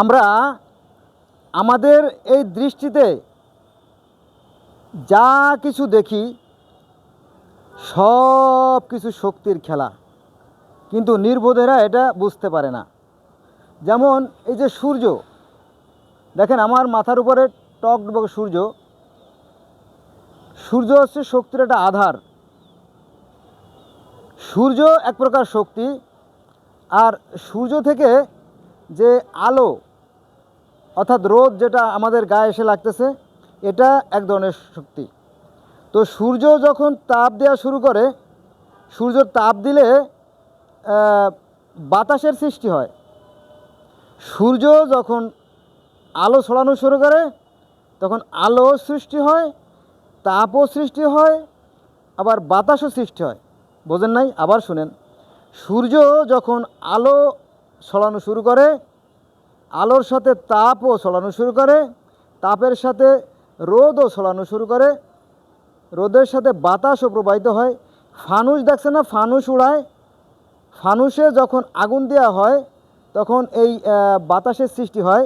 আমরা আমাদের এই দৃষ্টিতে যা কিছু দেখি, সব কিছু শক্তির খেলা। কিন্তু নির্বোধেরা এটা বুঝতে পারে না। যেমন এই যে সূর্য, দেখেন আমার মাথার উপরে টক সূর্য। সূর্য হচ্ছে শক্তির একটা আধার। সূর্য এক প্রকার শক্তি, আর সূর্য থেকে যে আলো, অর্থাৎ রোদ যেটা আমাদের গায়ে এসে লাগতেছে, এটা এক ধরনের শক্তি। তো সূর্য যখন তাপ দেওয়া শুরু করে, সূর্য তাপ দিলে বাতাসের সৃষ্টি হয়। সূর্য যখন আলো ছড়ানো শুরু করে, তখন আলো সৃষ্টি হয়, তাপও সৃষ্টি হয়, আবার বাতাসও সৃষ্টি হয়। বোঝেন নাই? আবার শুনেন। সূর্য যখন আলো ছড়ানো শুরু করে, আলোর সাথে তাপও ছড়ানো শুরু করে, তাপের সাথে রোদও ছড়ানো শুরু করে, রোদের সাথে বাতাসও প্রবাহিত হয়। ফানুস দেখছে না? ফানুস উড়ায়। ফানুসে যখন আগুন দেওয়া হয়, তখন এই বাতাসের সৃষ্টি হয়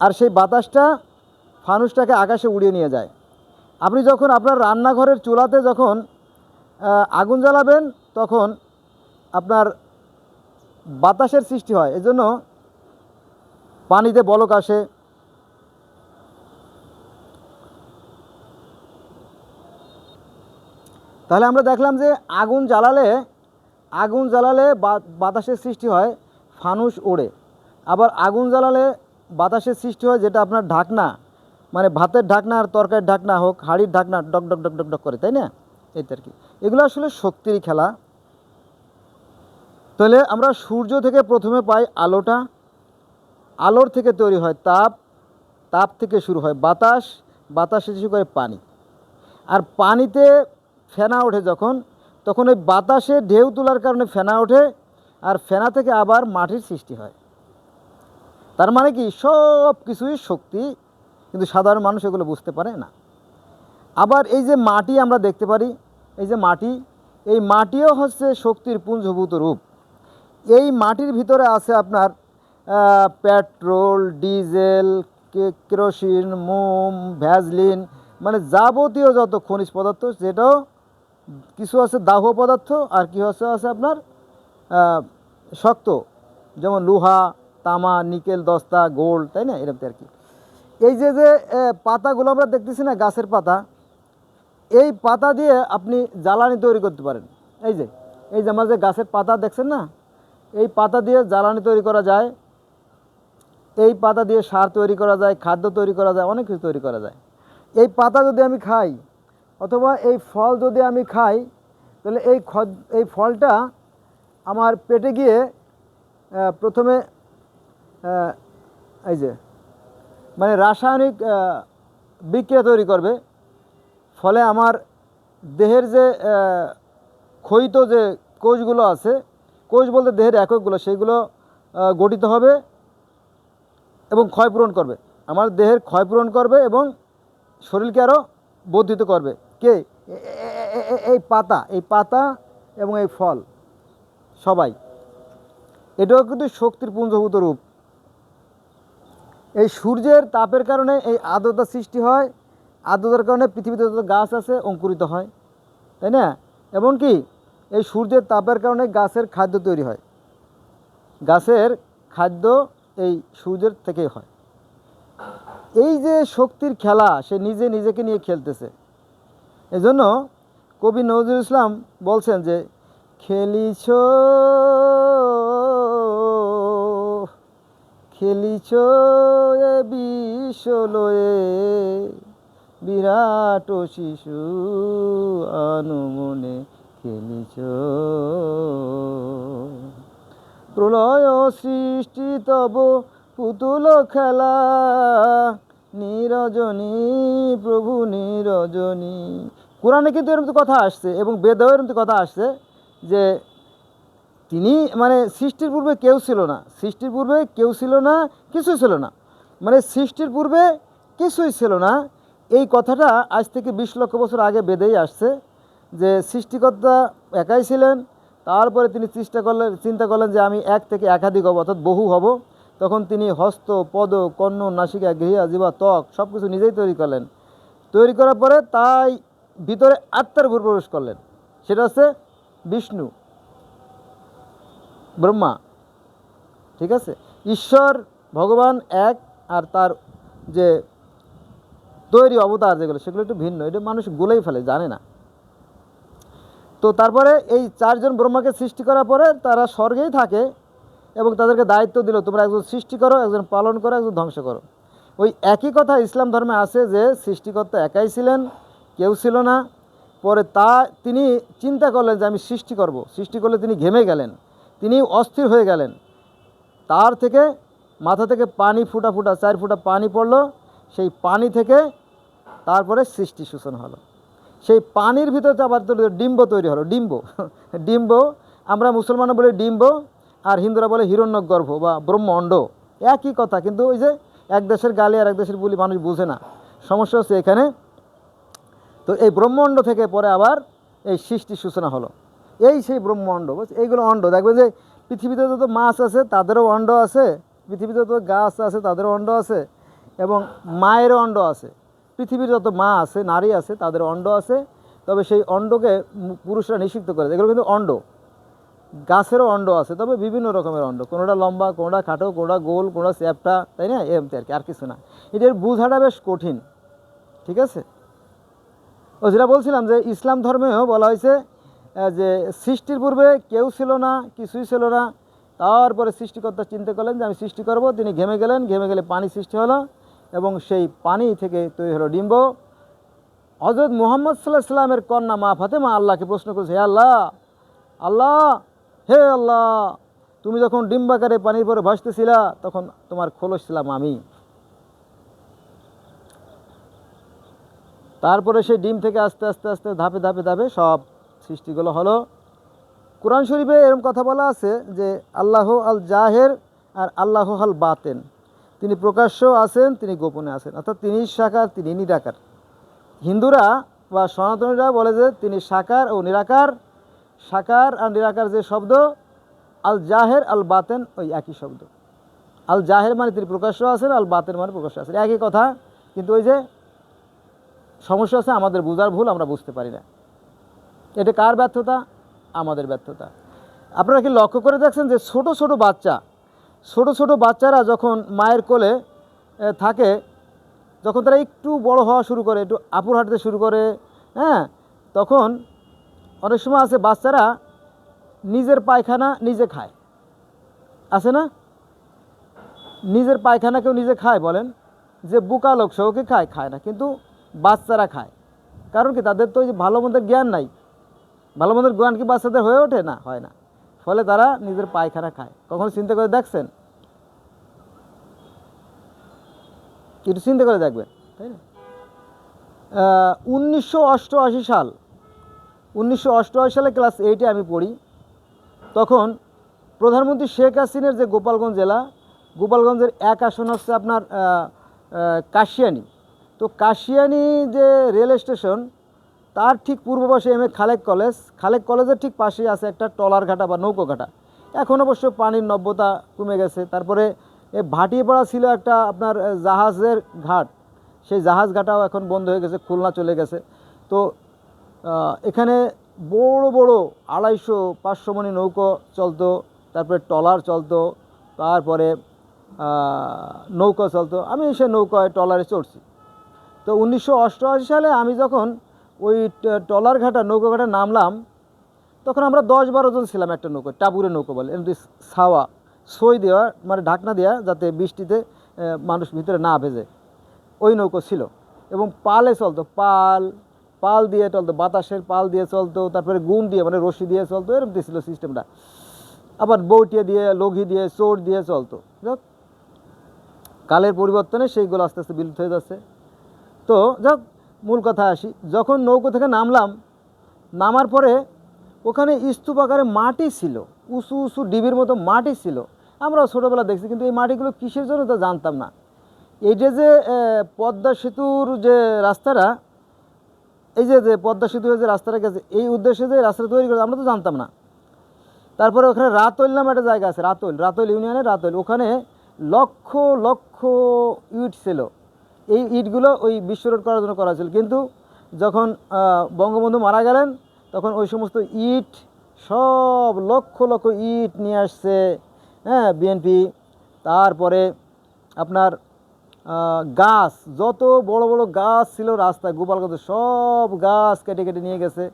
আর সেই বাতাসটা ফানুসটাকে আকাশে উড়িয়ে নিয়ে যায়। আপনি যখন আপনার রান্নাঘরের চুলাতে যখন আগুন জ্বালাবেন, তখন আপনার বাতাসের সৃষ্টি হয়। এজন্য পানিতে বলক আসে। তাহলে আমরা দেখলাম যে আগুন জ্বালালে আগুন জ্বালালে বাতাসের সৃষ্টি হয়, ফানুস ওড়ে। আবার আগুন জ্বালালে বাতাসের সৃষ্টি হয় যেটা আপনার ঢাকনা মানে ভাতের ঢাকনা আর তরকারির ঢাকনা হোক, হাঁড়ির ঢাকনা, ডক ডক ডক ডক ডক করে, তাই না? এই আর কি। এগুলো আসলে শক্তির খেলা। তাহলে আমরা সূর্য থেকে প্রথমে পাই আলোটা। আলোর থেকে তৈরি হয় তাপ। তাপ থেকে শুরু হয় বাতাস। বাতাসে শুরু করে পানি। আর পানিতে ফেনা ওঠে যখন, তখন ওই বাতাসে ঢেউ তোলার কারণে ফেনা ওঠে আর ফেনা থেকে আবার মাটির সৃষ্টি হয়। তার মানে কি? সব কিছুই শক্তি, কিন্তু সাধারণ মানুষ এগুলো বুঝতে পারে না। আবার এই যে মাটি আমরা দেখতে পারি, এই যে মাটি, এই মাটিও হচ্ছে শক্তির পুঞ্জভূত রূপ। এই মাটির ভিতরে আছে আপনার পেট্রোল, ডিজেল কেরোসিন, মোম, ভ্যাজলিন মানে যাবতীয় যত খনিজ পদার্থ যেটাও কিছু আছে দাহ পদার্থ আর কি হচ্ছে আছে আপনার শক্ত। যেমন লোহা, তামা, নিকেল, দস্তা, গোল্ড, তাই না? এরকম আর কি। এই যে যে পাতাগুলো আমরা দেখতেছি না, গাছের পাতা, এই পাতা দিয়ে আপনি জ্বালানি তৈরি করতে পারেন। এই যে এই যে, আমার যে গাছের পাতা দেখছেন না এই পাতা দিয়ে জ্বালানি তৈরি করা যায়, এই পাতা দিয়ে সার তৈরি করা যায়, খাদ্য তৈরি করা যায়, অনেক কিছু তৈরি করা যায়। এই পাতা যদি আমি খাই অথবা এই ফল যদি আমি খাই, তাহলে এই এই ফলটা আমার পেটে গিয়ে প্রথমে এই যে মানে রাসায়নিক বিক্রিয়া তৈরি করবে। ফলে আমার দেহের যে ক্ষয়িত যে কোষগুলো আছে কোষ বলতে দেহের এককগুলো, সেইগুলো গঠিত হবে এবং ক্ষয়পূরণ করবে। আমার দেহের ক্ষয়পূরণ করবে এবং শরীরকে আরও বর্ধিত করবে। কে? এই পাতা এই পাতা এবং এই ফল, সবাই। এটাও কিন্তু শক্তির পুঞ্জভূত রূপ। এই সূর্যের তাপের কারণে এই আর্দ্রতা সৃষ্টি হয়। আর্দ্রতার কারণে পৃথিবীতে যত গাছ আছে, অঙ্কুরিত হয়। তাই না? এমনকি এই সূর্যের তাপের কারণে গাছের খাদ্য তৈরি হয়। গাছের খাদ্য এই সূর্যের থেকেই হয়। এই যে শক্তির খেলা, সে নিজে নিজেকে নিয়ে খেলতেছে। এজন্য কবি নজরুল ইসলাম বলছেন যে, খেলিছ খেলিছ এ বিশ্বলয়ে, বিরাট শিশু অনুমনে খেলিছ প্রলয় সৃষ্টি তব পুতুল খেলা। নিরজনী, প্রভু নিরজনী। কোরআনে কিন্তু এরকম কথা আসছে এবং বেদেও এরকম কথা আসছে যে তিনি মানে সৃষ্টির পূর্বে কেউ ছিল না। সৃষ্টির পূর্বে কেউ ছিল না, কিছুই ছিল না। মানে সৃষ্টির পূর্বে কিছুই ছিল না। এই কথাটা আজ থেকে বিশ লক্ষ বছর আগে বেদেই আসছে। যে সৃষ্টিকর্তা একাই ছিলেন, তারপরে তিনি চেষ্টা করলেন, চিন্তা করলেন যে আমি এক থেকে একাধিক হব, অর্থাৎ বহু হব। তখন তিনি হস্ত, পদ, কর্ণ, নাসিকা, গৃহা, জীবা, ত্বক সব কিছু নিজেই তৈরি করলেন। তৈরি করার পরে তাই ভিতরে আত্মার ভূর প্রবেশ করলেন। সেটা হচ্ছে বিষ্ণু। ব্রহ্মা। ঠিক আছে? ঈশ্বর, ভগবান এক, আর তার যে তৈরি অবতার যেগুলো, সেগুলো একটু ভিন্ন। এটা মানুষ গুলেই ফেলে, জানে না। তো তারপরে এই চারজন ব্রহ্মাকে সৃষ্টি করার পরে তারা স্বর্গেই থাকে এবং তাদেরকে দায়িত্ব দিল, তোমরা একজন সৃষ্টি করো, একজন পালন করো, একজন ধ্বংস করো। ওই একই কথা ইসলাম ধর্মে আছে যে সৃষ্টিকর্তা একাই ছিলেন, কেউ ছিল না। পরে তা, তিনি চিন্তা করলেন যে আমি সৃষ্টি করব। সৃষ্টি করলে তিনি ঘেমে গেলেন, তিনি অস্থির হয়ে গেলেন। তার থেকে মাথা থেকে পানি ফুটা ফুটা, চার ফুটা পানি পড়ল, সেই পানি থেকে তারপরে সৃষ্টি সূচনা হলো। সেই পানির ভিতরে আবার তো ডিম্ব তৈরি হলো, ডিম্ব। ডিম্ব, আমরা মুসলমানরা বলি ডিম্ব, আর হিন্দুরা বলে হিরণ্যগর্ভ বা ব্রহ্ম অণ্ড একই কথা, কিন্তু ওই যে এক দেশের গালি আর এক দেশের বলি মানুষ বুঝে না। সমস্যা হচ্ছে এখানে, তো এই ব্রহ্মাণ্ড থেকে পরে আবার এই সৃষ্টি সূচনা হলো। এই সেই ব্রহ্মাণ্ড, বুঝ, এইগুলো অণ্ড দেখবে যে পৃথিবীতে যত মাছ আছে, তাদেরও অণ্ড আছে, পৃথিবীতে যত গাছ আছে, তাদেরও অণ্ড আছে, এবং মায়েরও অণ্ড আছে। পৃথিবীর যত মা আছে, নারী আছে, তাদের অণ্ড আছে, তবে সেই অণ্ডকে পুরুষরা নিষিদ্ধ করে এগুলো কিন্তু অণ্ড গাছেরও অণ্ড আছে, তবে বিভিন্ন রকমের অণ্ড কোনোটা লম্বা, কোনোটা খাটো, কোনোটা গোল, কোনোটা চ্যাপটা, তাই না? এমতি আর কি, আর কিছু না। এটার বোঝাটা বেশ কঠিন। ঠিক আছে? ও যেটা বলছিলাম যে, ইসলাম ধর্মেও বলা হয়েছে যে সৃষ্টির পূর্বে কেউ ছিল না, কিছুই ছিল না। তারপরে সৃষ্টিকর্তা চিন্তা করলেন যে, আমি সৃষ্টি করব, তিনি ঘেমে গেলেন, ঘেমে গেলে পানি সৃষ্টি হলো। এবং সেই পানি থেকে তৈরি হলো ডিম্ব। হজরত মোহাম্মদ সাল্লাহ সাল্লামের কন্যা মা ফাতেমা আল্লাহকে প্রশ্ন করেছে, হে আল্লাহ আল্লাহ, হে আল্লাহ, তুমি যখন ডিম্বাকারে পানির পরে ভাসতেছিলা, তখন তোমার খোলস ছিলাম আমি। তারপরে সেই ডিম থেকে আস্তে আস্তে আস্তে, ধাপে ধাপে ধাপে সব সৃষ্টিগুলো হলো। কোরআন শরীফে এরকম কথা বলা আছে যে, আল্লাহ আল জাহের আর আল্লাহ আল বাতেন তিনি প্রকাশ্য আছেন, তিনি গোপনে আছেন। অর্থাৎ তিনি সাকার, তিনি নিরাকার। হিন্দুরা বা সনাতনীরা বলে যে তিনি সাকার ও নিরাকার। সাকার আর নিরাকার যে শব্দ আল জাহের আল বাতেন ওই একই শব্দ। আল জাহের মানে তিনি প্রকাশ্য আছেন আল বাতেন মানে প্রকাশ্য আছেন। একই কথা, কিন্তু ওই যে সমস্যা আছে আমাদের বোঝার ভুল, আমরা বুঝতে পারি না। এটা কার ব্যর্থতা? আমাদের ব্যর্থতা। আপনারা কি লক্ষ্য করে দেখছেন যে ছোট ছোট বাচ্চা ছোট ছোট বাচ্চারা যখন মায়ের কোলে থাকে, যখন তারা একটু বড় হওয়া শুরু করে, একটু আপুর হাঁটতে শুরু করে হ্যাঁ তখন অনেক সময় আছে বাচ্চারা নিজের পায়খানা নিজে খায়। আছে না? নিজের পায়খানা কেউ নিজে খায় বলেন, যে বুকা লোক সেও কি খায় খায় না, কিন্তু বাচ্চারা খায়। কারণ কি? তাদের তো ওই ভালো মন্দের জ্ঞান নাই। ভালো মন্দের জ্ঞান কি বাচ্চাদের হয়ে ওঠে? না, হয় না। ফলে তারা নিজের পায়খানা খায়। কখনো চিন্তা করে দেখছেন? একটু চিন্তা করে দেখবেন, তাই না? উনিশশো অষ্টআশি সাল, উনিশশো অষ্টআশি সালে ক্লাস এইটে আমি পড়ি। তখন প্রধানমন্ত্রী শেখ হাসিনের যে গোপালগঞ্জ জেলা, গোপালগঞ্জের এক আসন হচ্ছে আপনার কাশিয়ানি। তো কাশিয়ানি যে রেল স্টেশন তার ঠিক পূর্ব পাশে M A Khalek college. Khalek কলেজের ঠিক পাশেই আছে একটা টলার ঘাটা বা নৌকো ঘাটা। এখন অবশ্য পানির নব্যতা কমে গেছে। তারপরে এ ভাটিপাড়া ছিল একটা আপনার জাহাজের ঘাট। সেই জাহাজ ঘাটাও এখন বন্ধ হয়ে গেছে, খুলনা চলে গেছে। তো এখানে বড় বড় আড়াইশো, পাঁচশো মনি নৌকো চলতো, তারপরে টলার চলতো, তারপরে নৌকো চলতো। আমি সে নৌকায় টলারে চড়ছি। তো উনিশশো অষ্টআশি সালে আমি যখন ওই টলার ঘাটা, নৌকো ঘাটা নামলাম। তখন আমরা দশ বারো জন ছিলাম একটা নৌকো টাপুরে নৌকো বলে এমনি ছাওয়া, সই দেওয়া মানে ঢাকনা দেওয়া, যাতে বৃষ্টিতে মানুষ ভিতরে না ভেজে। ওই নৌকো ছিল এবং পালে চলতো, পাল পাল দিয়ে চলতো, বাতাসের পাল দিয়ে চলতো, তারপরে গুণ দিয়ে মানে রশি দিয়ে চলতো এরকম ছিল সিস্টেমটা আবার বৌটিয়া দিয়ে লঘি দিয়ে, চোর দিয়ে চলতো। যাক, কালের পরিবর্তনে সেইগুলো আস্তে আস্তে বিলুপ্ত হয়ে যাচ্ছে। তো যাক মূল কথা আসি। যখন নৌকো থেকে নামলাম নামার পরে ওখানে স্তূপ আকারে মাটি ছিল উঁচু উঁচু ডিবির মতো মাটি ছিল। আমরা ছোটোবেলা দেখছি কিন্তু এই মাটিগুলো কিসের জন্য তা জানতাম না। এইটা যে আহ, পদ্মা সেতুর যে রাস্তাটা এই যে যে পদ্মা সেতু যে রাস্তাটা গেছে এই উদ্দেশ্যে যে রাস্তাটা তৈরি করেছে আমরা তো জানতাম না। তারপরে ওখানে রাতৈল নামে একটা জায়গা আছে রাতৈল রাতৈল ইউনিয়নে রাতৈল। ওখানে লক্ষ লক্ষ ইট ছিল। এই ইটগুলো ওই বিশ্বরোধ করার জন্য করা ছিল কিন্তু যখন বঙ্গবন্ধু মারা গেলেন, তখন ওই সমস্ত ইট, সব লক্ষ লক্ষ ইট নিয়ে আসছে হ্যাঁ বিএনপি তারপরে আপনার গাছ, যত বড় বড় গাছ ছিল রাস্তায়, গোপালগঞ্জ সব গাছ কেটে কেটে নিয়ে গেছে।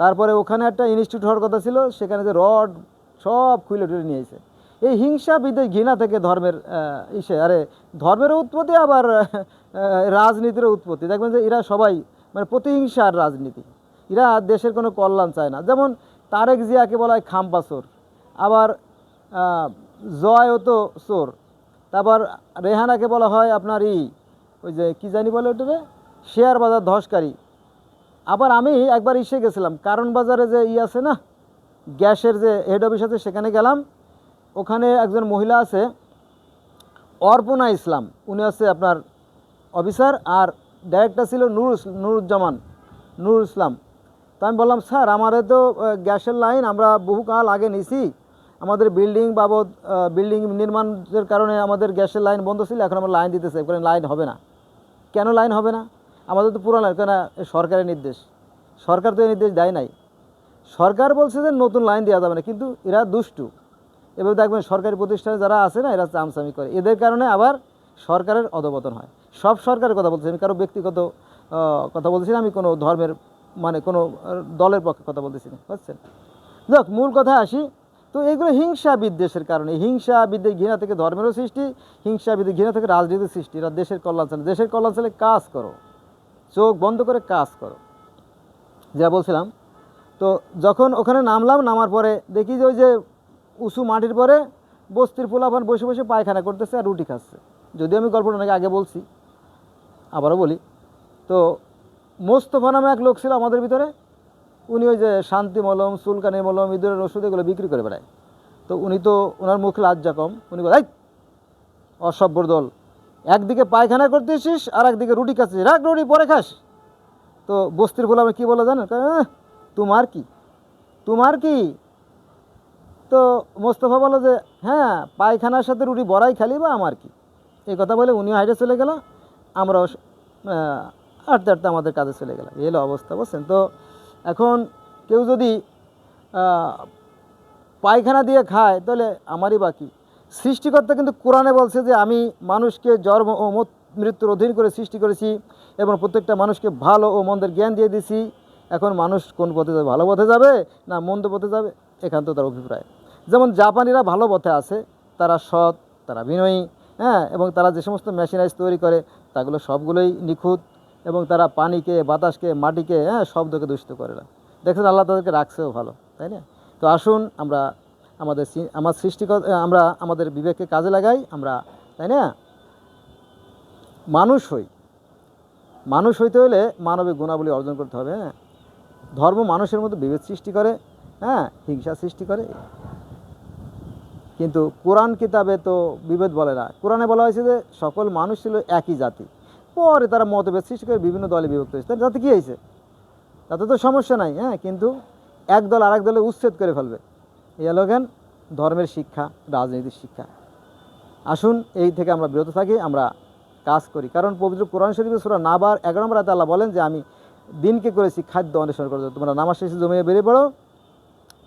তারপরে ওখানে একটা ইনস্টিটিউট হওয়ার কথা ছিল, সেখানে যে রড সব খুলে টুলে নিয়েছে এই হিংসা বিদ্বেষ ঘৃণা থেকে ধর্মের ইসে, আরে, ধর্মের উৎপত্তি আবার রাজনীতির উৎপত্তি। দেখবেন যে এরা সবাই মানে প্রতিহিংসার রাজনীতি। এরা দেশের কোনো কল্যাণ চায় না। যেমন তারেক জিয়াকে বলা হয় খাম্পা চোর। আবার জয়ও তো চোর। তারপর রেহানাকে বলা হয় আপনার ই, ওই যে কী জানি বলে ওটারে? শেয়ার বাজার ধসকারী। আবার আমি একবার ইসে গেছিলাম। কারণ বাজারে যে ই আছে না, গ্যাসের যে হেড অফিস আছে, সেখানে গেলাম। ওখানে একজন মহিলা আছে, অর্পণা ইসলাম। উনি আছে আপনার অফিসার আর ডাইরেক্টর ছিল নুর নুরুজ্জামান নুর ইসলাম। তো আমি বললাম, স্যার আমাদের তো গ্যাসের লাইন আমরা বহুকাল আগে নিছি। আমাদের বিল্ডিং বাবদ বিল্ডিং নির্মাণের কারণে আমাদের গ্যাসের লাইন বন্ধ ছিল, এখন আমরা লাইন দিতেছে। এখানে লাইন হবে না। কেন লাইন হবে না? আমাদের তো পুরো লাইন, কেন সরকারের নির্দেশ। সরকার তো এই নির্দেশ দেয় নাই। সরকার বলছে যে নতুন লাইন দেওয়া যাবে না, কিন্তু এরা দুষ্টু। এবার দেখবেন সরকারি প্রতিষ্ঠানে যারা আছে না, এরা চামচামি করে। এদের কারণে আবার সরকারের অধপতন হয়। সব সরকারের কথা বলছি আমি কারও ব্যক্তিগত কথা বলছি না, আমি কোনো ধর্মের মানে কোনো দলের পক্ষে কথা বলতেছি না, বুঝছেন? যাক, মূল কথা আসি। তো এগুলো হিংসা বিদ্বেষের কারণে, হিংসা বিদ্বেষ ঘৃণা থেকে ধর্মেরও সৃষ্টি, হিংসা বিদ্বেষ ঘৃণা থেকে রাজনীতির সৃষ্টি। এরা দেশের কল্যাণ চালে দেশের কল্যাণ চালে কাজ করো। চোখ বন্ধ করে কাজ করো। যা বলছিলাম। তো যখন ওখানে নামলাম, নামার পরে দেখি যে ওই যে উঁচু মাটির পরে বস্তির পোলাপান বসে বসে পায়খানা করতেছে আর রুটি খাচ্ছে। যদিও আমি গল্পটা অনেক আগে বলছি আবারও বলি। তো মোস্তফা নামে এক লোক ছিল আমাদের ভিতরে উনি ওই যে শান্তি মলম চুলকানি মলম ইঁদুরের ওষুধ এগুলো বিক্রি করে বেড়ায়। তো উনি তো ওনার মুখ লজ্জা কম উনি বলে "এই, অসভ্যর দল। একদিকে পায়খানা করতেছিস আর একদিকে রুটি খাচ্ছিস। রাখ রুটি পরে খাস। তো বস্তির বলে আমি কী বলে জানেন? তোমার কি? তোমার কি? তো মোস্তফা বলো যে হ্যাঁ পায়খানার সাথে রুটি বড়াই খালি বা আমার কি? এই কথা বলে উনিও হাইটে চলে গেল, আমরাও হাঁটতে হাঁটতে আমাদের কাজে চলে গেলাম। এই হলো অবস্থা, বুঝছেন? তো এখন কেউ যদি পায়খানা দিয়ে খায়, তাহলে আমারই বাকি সৃষ্টিকর্তা কিন্তু কোরআনে বলছে যে, আমি মানুষকে জন্ম ও মত- মৃত্যুর অধীন করে সৃষ্টি করেছি এবং প্রত্যেকটা মানুষকে ভালো ও মন্দের জ্ঞান দিয়ে দিছি এখন মানুষ কোন পথে যাবে? ভালো পথে যাবে না মন্দ পথে যাবে? এখান তো তার অভিপ্রায়। যেমন জাপানিরা ভালো পথে আছে, তারা সৎ, তারা বিনয়ী হ্যাঁ এবং তারা যে সমস্ত মেশিনারিজ তৈরি করে, তাগুলো সবগুলোই নিখুঁত এবং তারা পানিকে, বাতাসকে, মাটিকে হ্যাঁ শব্দকে দূষিত করে না। দেখছেন আল্লাহ তাদেরকে রাখছেও ভালো, তাই না? তো আসুন আমরা আমাদের আমার সৃষ্টিকর আমরা আমাদের বিবেককে কাজে লাগাই, আমরা, তাই না? মানুষ হই। মানুষ হইতে হলে মানবিক গুণাবলী অর্জন করতে হবে হ্যাঁ? ধর্ম মানুষের মধ্যে বিভেদ সৃষ্টি করে হ্যাঁ? হিংসা সৃষ্টি করে। কিন্তু কোরআন কিতাবে তো বিভেদ বলে না। কোরআনে বলা হয়েছে যে সকল মানুষ ছিল একই জাতি। পরে তারা মতভেদ সৃষ্টি করে বিভিন্ন দলে বিভক্ত হয়েছে। তাতে কী হয়েছে? তাতে তো সমস্যা নাই হ্যাঁ? কিন্তু এক দল আরেক দলে উচ্ছেদ করে ফেলবে। এই জ্ঞান ধর্মের শিক্ষা, রাজনীতির শিক্ষা। আসুন এই থেকে আমরা বিরত থাকি, আমরা কাজ করি। কারণ পবিত্র কোরআন শরীফে সুরা নাবার এগারো নম্বর আল্লাহ বলেন যে, আমি দিনকে করেছি খাদ্য অন্বেষণ করে তোমরা নামাজ শেষে জমিয়ে বেরিয়ে পড়ো।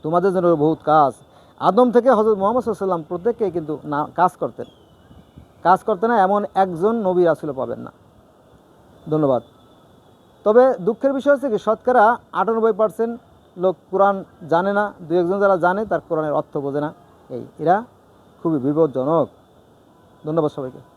তোমাদের জন্য বহুত কাজ। আদম থেকে হজরত মোহাম্মদ সাল্লাম প্রত্যেককে কিন্তু না, কাজ করতেন। কাজ করতে না এমন একজন নবী আসলে পাবেন না। ধন্যবাদ। তবে দুঃখের বিষয় হচ্ছে কি, শতকরা আটানব্বই পার্সেন্ট লোক কোরআন জানে না দু একজন যারা জানে তার কোরআনের অর্থ বোঝে না। এই, এরা খুবই বিপজ্জনক। ধন্যবাদ সবাইকে।